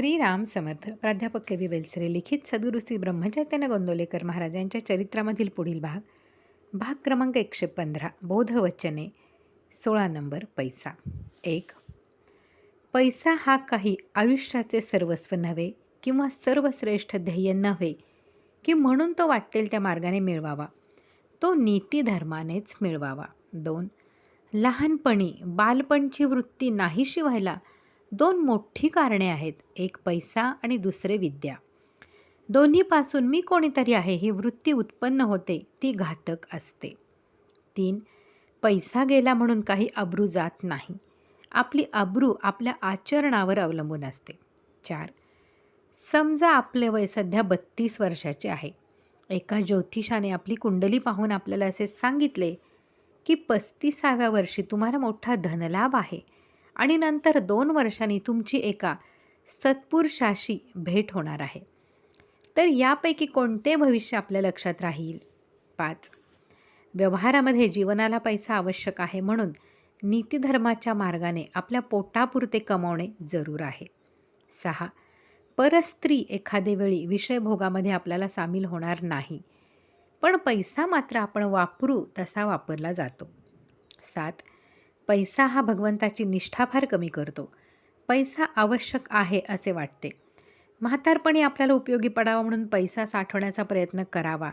श्रीराम समर्थ प्राध्यापक K V वेलसरे लिखित सद्गुरु श्री ब्रह्मचैतन्य गोंदोलेकर महाराज यांच्या चरित्रामधील पुढील भाग भाग क्रमांक एकशे पंधरा बोधवचने सोळा नंबर पैसा. एक पैसा हा काही आयुष्याचे सर्वस्व नव्हे किंवा सर्वश्रेष्ठ ध्येय नव्हे की म्हणून तो वाटेल त्या मार्गाने मिळवावा. तो नीतीधर्मानेच मिळवावा. दोन लहानपणी बालपणची वृत्ती नाहीशी व्हायला दोन मोठी कारणे आहेत एक पैसा आणि दुसरे विद्या. दोन्हीपासून मी कोणीतरी आहे ही वृत्ती उत्पन्न होते ती घातक असते. तीन पैसा गेला म्हणून काही अब्रू जात नाही. आपली अब्रू आपल्या आचरणावर अवलंबून असते. चार समजा आपले वय सध्या बत्तीस वर्षाचे आहे. एका ज्योतिषाने आपली कुंडली पाहून आपल्याला असे सांगितले की पस्तीसाव्या वर्षी तुम्हाला मोठा धनलाभ आहे. आणि नंतर दोन वर्षांनी तुमची एका सत्पुरुषाशी भेट होणार आहे. तर यापैकी कोणते भविष्य आपल्या लक्षात राहील? पाच. व्यवहारामध्ये जीवनाला पैसा आवश्यक आहे म्हणून नीतिधर्माच्या मार्गाने आपल्या पोटापुरते कमावणे जरूर आहे. सहा. परस्त्री एखादे वेळी विषयभोगामध्ये आपल्याला सामील होणार नाही. पण पैसा मात्र आपण वापरू तसा वापरला जातो. सात. पैसा हा भगवंताची निष्ठा फार कमी करतो. पैसा आवश्यक आहे असे वाटते. म्हातारपणी आपल्याला उपयोगी पडावा म्हणून पैसा साठवण्याचा प्रयत्न करावा.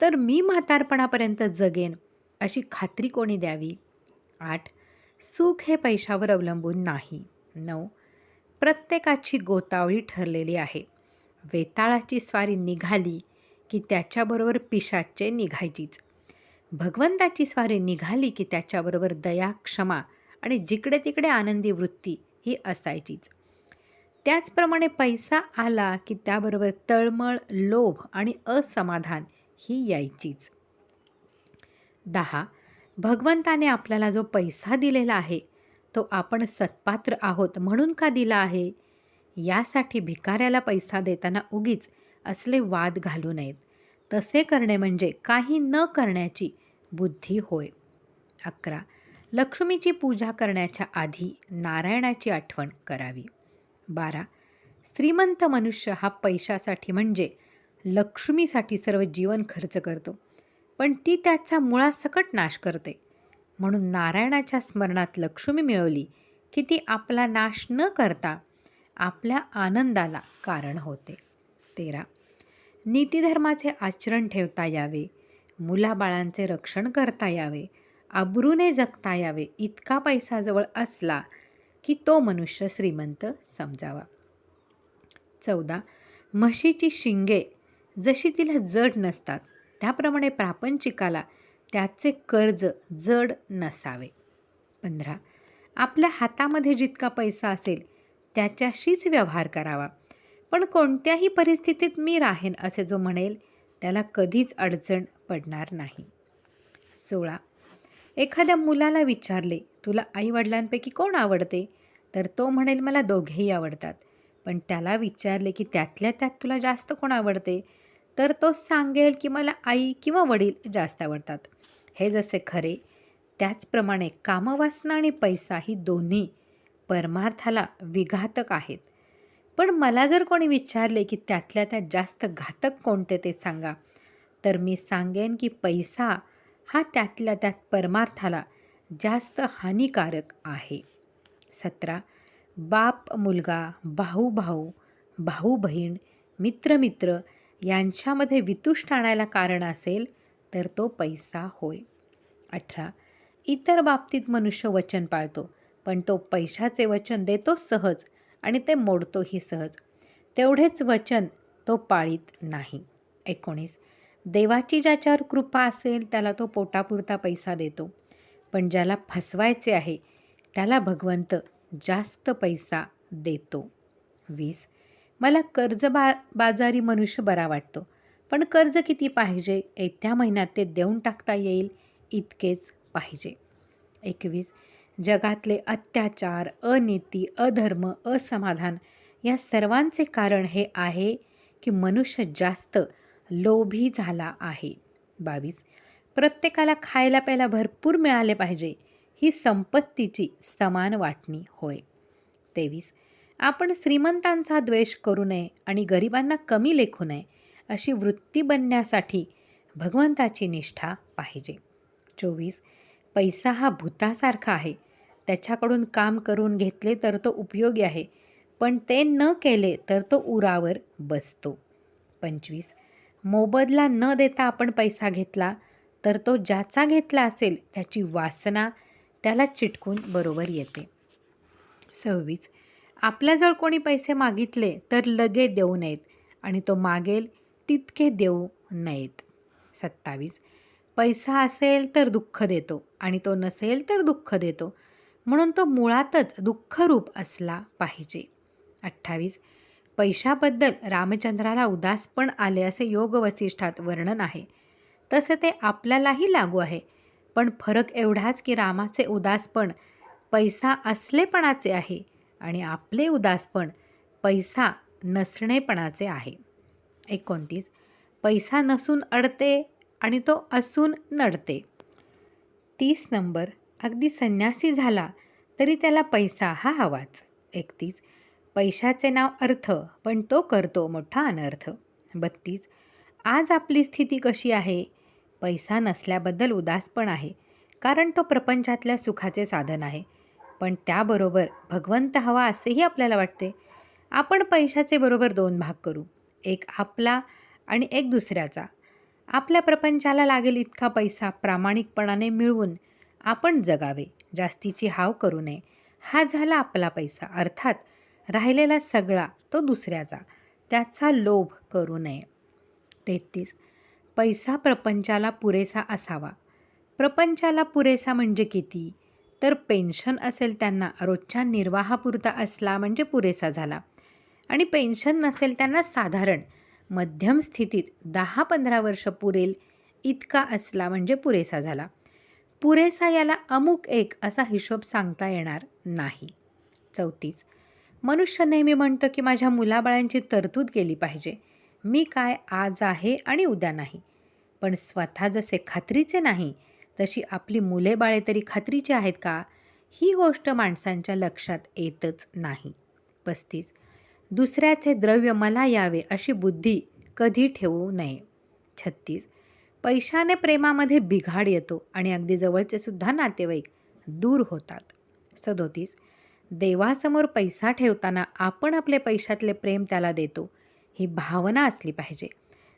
तर मी म्हातारपणापर्यंत जगेन अशी खात्री कोणी द्यावी? आठ. सुख हे पैशावर अवलंबून नाही. नऊ. प्रत्येकाची गोतावळी ठरलेली आहे. वेताळाची स्वारी निघाली की त्याच्याबरोबर पिशाचे निघायचीच. भगवंताची स्वारी निघाली की त्याच्याबरोबर दया क्षमा आणि जिकडे तिकडे आनंदी वृत्ती ही असायचीच. त्याचप्रमाणे पैसा आला की त्याबरोबर तळमळ लोभ आणि असमाधान ही यायचीच. दहा. भगवंताने आपल्याला जो पैसा दिलेला आहे तो आपण सत्पात्र आहोत म्हणून का दिला आहे? यासाठी भिकाऱ्याला पैसा देताना उगीच असले वाद घालू नयेत. तसे करणे म्हणजे काही न करण्याची बुद्धी होय. अकरा. लक्ष्मीची पूजा करण्याच्या आधी नारायणाची आठवण करावी. बारा. श्रीमंत मनुष्य हा पैशासाठी म्हणजे लक्ष्मीसाठी सर्व जीवन खर्च करतो. पण ती त्याचा मुळासकट नाश करते. म्हणून नारायणाच्या स्मरणात लक्ष्मी मिळवली की ती आपला नाश न करता आपल्या आनंदाला कारण होते. तेरा. नीतिधर्माचे आचरण ठेवता यावे. मुलाबाळांचे रक्षण करता यावे आबरूने जगता यावे इतका पैसा जवळ असला की तो मनुष्य श्रीमंत समजावा. चौदा. म्हशीची शिंगे जशी तिला जड नसतात त्याप्रमाणे प्रापंचिकाला त्याचे कर्ज जड नसावे. पंधरा. आपल्या हातामध्ये जितका पैसा असेल त्याच्याशीच व्यवहार करावा. पण कोणत्याही परिस्थितीत मी राहेन असे जो म्हणेल त्याला कधीच अडचण पडणार नाही. सोळा. एखाद्या मुलाला विचारले तुला आईवडिलांपैकी कोण आवडते? तर तो म्हणेल मला दोघेही आवडतात. पण त्याला विचारले की त्यातल्या त्यात तुला जास्त कोण आवडते? तर तो सांगेल की मला आई किंवा वडील जास्त आवडतात. हे जसे खरे त्याचप्रमाणे कामवासना आणि पैसा ही दोन्ही परमार्थाला विघातक आहेत. पण मला जर कोणी विचारले की त्यातल्या त्यात जास्त घातक कोणते? ते सांगा. तर मी सांगेन की पैसा हा त्यातल्या त्यात परमार्थाला जास्त हानिकारक आहे. सतरा. बाप मुलगा भाऊ भाऊ भाऊ बहीण मित्र मित्र यांच्यामध्ये वितुष्ट आणायला कारण असेल तर तो पैसा होय. अठरा. इतर बाबतीत मनुष्य वचन पाळतो पण तो पैशाचे वचन देतो सहज आणि ते मोडतोही सहज. तेवढेच वचन तो पाळीत नाही. एकोणीस. देवाची ज्याच्यावर कृपा असेल त्याला तो पोटापुरता पैसा देतो. पण ज्याला फसवायचे आहे त्याला भगवंत जास्त पैसा देतो. वीस. मला कर्ज बा बाजारी मनुष्य बरा वाटतो. पण कर्ज किती पाहिजे? येत्या महिन्यात ते देऊन टाकता येईल इतकेच पाहिजे. एकवीस. जगातले अत्याचार अनीती अधर्म असमाधान या सर्वांचे कारण हे आहे की मनुष्य जास्त लोभी झाला आहे. बावीस. प्रत्येकाला खायला प्यायला भरपूर मिळाले पाहिजे. ही संपत्तीची समान वाटणी होय. तेवीस. आपण श्रीमंतांचा द्वेष करू नये आणि गरिबांना कमी लेखू नये अशी वृत्ती बनण्यासाठी भगवंताची निष्ठा पाहिजे. चोवीस. पैसा हा भूतासारखा आहे. त्याच्याकडून काम करून घेतले तर तो उपयोगी आहे पण ते न केले तर तो उरावर बसतो. पंचवीस. मोबदला न देता आपण पैसा घेतला तर तो ज्याचा घेतला असेल त्याची वासना त्याला चिटकून बरोबर येते. सव्वीस. आपल्याजवळ कोणी पैसे मागितले तर लगे देऊ नयेत आणि तो मागेल तितके देऊ नयेत. सत्तावीस. पैसा असेल तर दुःख देतो आणि तो नसेल तर दुःख देतो. म्हणून तो मुळातच दुःखरूप असला पाहिजे. अठ्ठावीस. पैशाबद्दल रामचंद्राला उदास पण आले असे योग वसिष्ठात वर्णन आहे. तसे ते आपल्यालाही लागू आहे. पण फरक एवढाच की रामाचे उदासपण पैसा असलेपणाचे आहे आणि आपले उदासपण पैसा नसणेपणाचे आहे. एकोणतीस. पैसा नसून अडते आणि तो असून नडते. तीस नंबर. अगदी संन्यासी झाला तरी त्याला पैसा हा हवाच. एकतीस. पैशाचे नाव अर्थ पण तो करतो मोठा अनर्थ. बत्तीस. आज आपली स्थिती कशी आहे? पैसा नसल्याबद्दल उदास पण आहे कारण तो प्रपंचातल्या सुखाचे साधन आहे. पण त्याबरोबर भगवंत हवा असेही आपल्याला वाटते. आपण पैशाचे बरोबर दोन भाग करू एक आपला आणि एक दुसऱ्याचा. आपल्या प्रपंचाला लागेल इतका पैसा प्रामाणिकपणाने मिळवून आपण जगावे जास्तीची हाव करू नये. हा झाला आपला पैसा अर्थात राहिलेला सगळा तो दुसऱ्याचा. त्याचा लोभ करू नये. तेहतीस. पैसा प्रपंचाला पुरेसा असावा. प्रपंचाला पुरेसा म्हणजे किती? तर पेन्शन असेल त्यांना रोजच्या निर्वाहापुरता असला म्हणजे पुरेसा झाला. आणि पेन्शन नसेल त्यांना साधारण मध्यम स्थितीत दहा पंधरा वर्ष पुरेल इतका असला म्हणजे पुरेसा झाला. पुरेसा याला अमुक एक असा हिशोब सांगता येणार नाही. चौतीस. मनुष्य नेहमी म्हणतो की माझ्या मुलाबाळांची तरतूद केली पाहिजे. मी काय आज आहे आणि उद्या नाही. पण स्वतः जसे खात्रीचे नाही तशी आपली मुले बाळे तरी खात्रीची आहेत का? ही गोष्ट माणसांच्या लक्षात येतच नाही. पस्तीस. दुसऱ्याचे द्रव्य मला यावे अशी बुद्धी कधी ठेवू नये. छत्तीस. पैशाने प्रेमामध्ये बिघाड येतो आणि अगदी जवळचे सुद्धा नातेवाईक दूर होतात. सदोतीस. देवासमोर पैसा ठेवताना आपण आपले पैशातले प्रेम त्याला देतो ही भावना असली पाहिजे.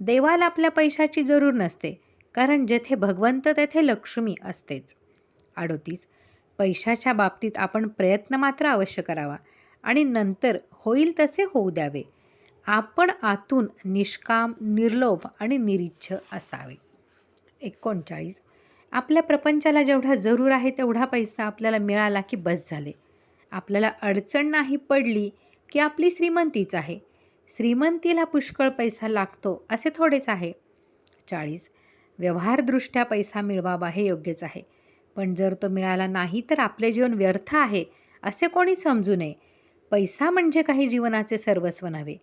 देवाला आपल्या पैशाची जरूर नसते कारण जेथे भगवंत तेथे लक्ष्मी असतेच. अडोतीस पैशाच्या बाबतीत आपण प्रयत्न मात्र अवश्य करावा आणि नंतर होईल तसे होऊ द्यावे. आपण आतून निष्काम निर्लोभ आणि निरीच्छ असावे. एकोणचाळीस आपल्या प्रपंचाला जेवढा जरूर आहे तेवढा पैसा आपल्याला मिळाला की बस झाले. आपल्याला अडचण नाही पडली की आपली श्रीमंतीच आहे. श्रीमंतीला पुष्कळ पैसा लागतो असे थोडेच आहे. चाळीस. व्यवहारदृष्ट्या पैसा मिळवावा हे योग्यच आहे. पण जर तो मिळाला नाही तर आपले जीवन व्यर्थ आहे असे कोणी समजू नये. पैसा म्हणजे काही जीवनाचे सर्वस्व नव्हे.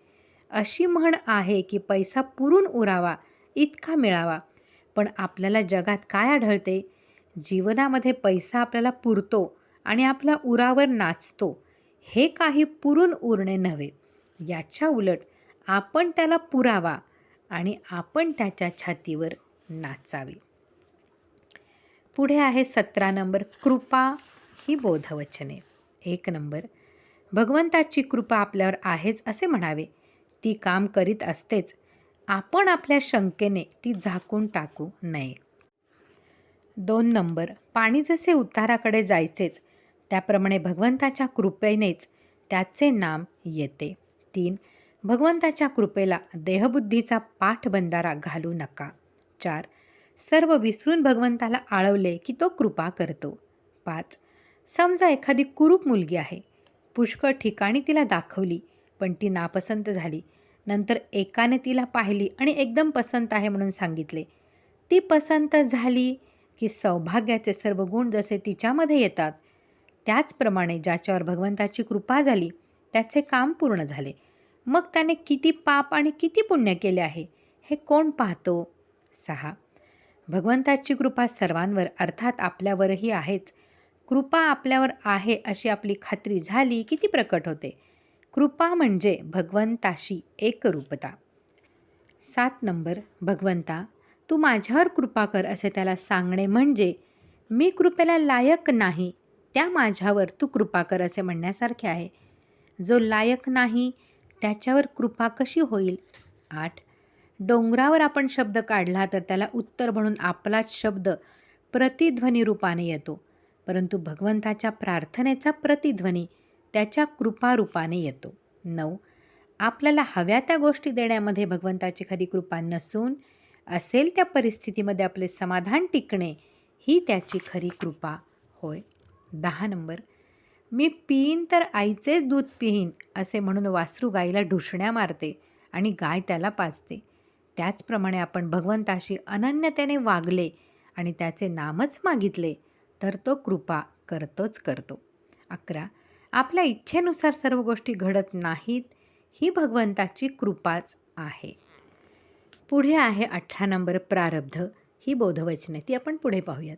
अशी म्हण आहे की पैसा पुरून उरावा इतका मिळावा. पण आपल्याला जगात काय आढळते? जीवनामध्ये पैसा आपल्याला पुरतो आणि आपल्या उरावर नाचतो हे काही पुरून उरणे नव्हे. याच्या उलट आपण त्याला पुरावा आणि आपण त्याच्या छातीवर नाचावे. पुढे आहे सतरा नंबर कृपा ही बोधवचने. एक नंबर भगवंताची कृपा आपल्यावर आहेच असे म्हणावे. ती काम करीत असतेच. आपण आपल्या शंकेने ती झाकून टाकू नये. दोन नंबर पाणी जसे उताराकडे जायचेच त्याप्रमाणे भगवंताच्या कृपेनेच त्याचे नाम येते. तीन भगवंताच्या कृपेला देहबुद्धीचा पाठबंधारा घालू नका. चार सर्व विसरून भगवंताला आळवले की तो कृपा करतो. पाच समजा एखादी कुरूप मुलगी आहे. पुष्कळ ठिकाणी तिला दाखवली पण ती नापसंत झाली. नंतर एकाने तिला पाहिली आणि एकदम पसंत आहे म्हणून सांगितले. ती पसंत झाली की सौभाग्याचे सर्व गुण जसे तिच्यामध्ये येतात त्याचप्रमाणे ज्याच्यावर भगवंताची कृपा झाली त्याचे काम पूर्ण झाले. मग त्याने किती पाप आणि किती पुण्य केले आहे हे कोण पाहतो? सहा. भगवंताची कृपा सर्वांवर अर्थात आपल्यावरही आहेच. कृपा आपल्यावर आहे अशी आपली खात्री झाली की ती प्रकट होते? कृपा म्हणजे भगवंताशी एकरूपता. सात नंबर. भगवंता तू माझ्यावर कृपा कर असे त्याला सांगणे म्हणजे मी कृपेला लायक नाही त्या माझ्यावर तू कृपा कर असे म्हणण्यासारखे आहे. जो लायक नाही त्याच्यावर कृपा कशी होईल? आठ. डोंगरावर आपण शब्द काढला तर त्याला उत्तर म्हणून आपलाच शब्द प्रतिध्वनी रूपाने येतो. परंतु भगवंताच्या प्रार्थनेचा प्रतिध्वनी त्याच्या कृपारूपाने येतो. नऊ. आपल्याला हव्या त्या गोष्टी देण्यामध्ये भगवंताची खरी कृपा नसून असेल त्या परिस्थितीमध्ये आपले समाधान टिकणे ही त्याची खरी कृपा. होय. दहा नंबर. मी पिईन तर आईचेच दूध पिईन असे म्हणून वासरू गाईला ढुसण्या मारते आणि गाय त्याला पाजते. त्याचप्रमाणे आपण भगवंताशी अनन्यतेने वागले आणि त्याचे नामच मागितले तर तो कृपा करतोच करतो. अकरा. आपल्या इच्छेनुसार सर्व गोष्टी घडत नाहीत ही भगवंताची कृपाच आहे. पुढे आहे अठरा नंबर प्रारब्ध. ही बोधवचने ती आपण पुढे पाहूयात.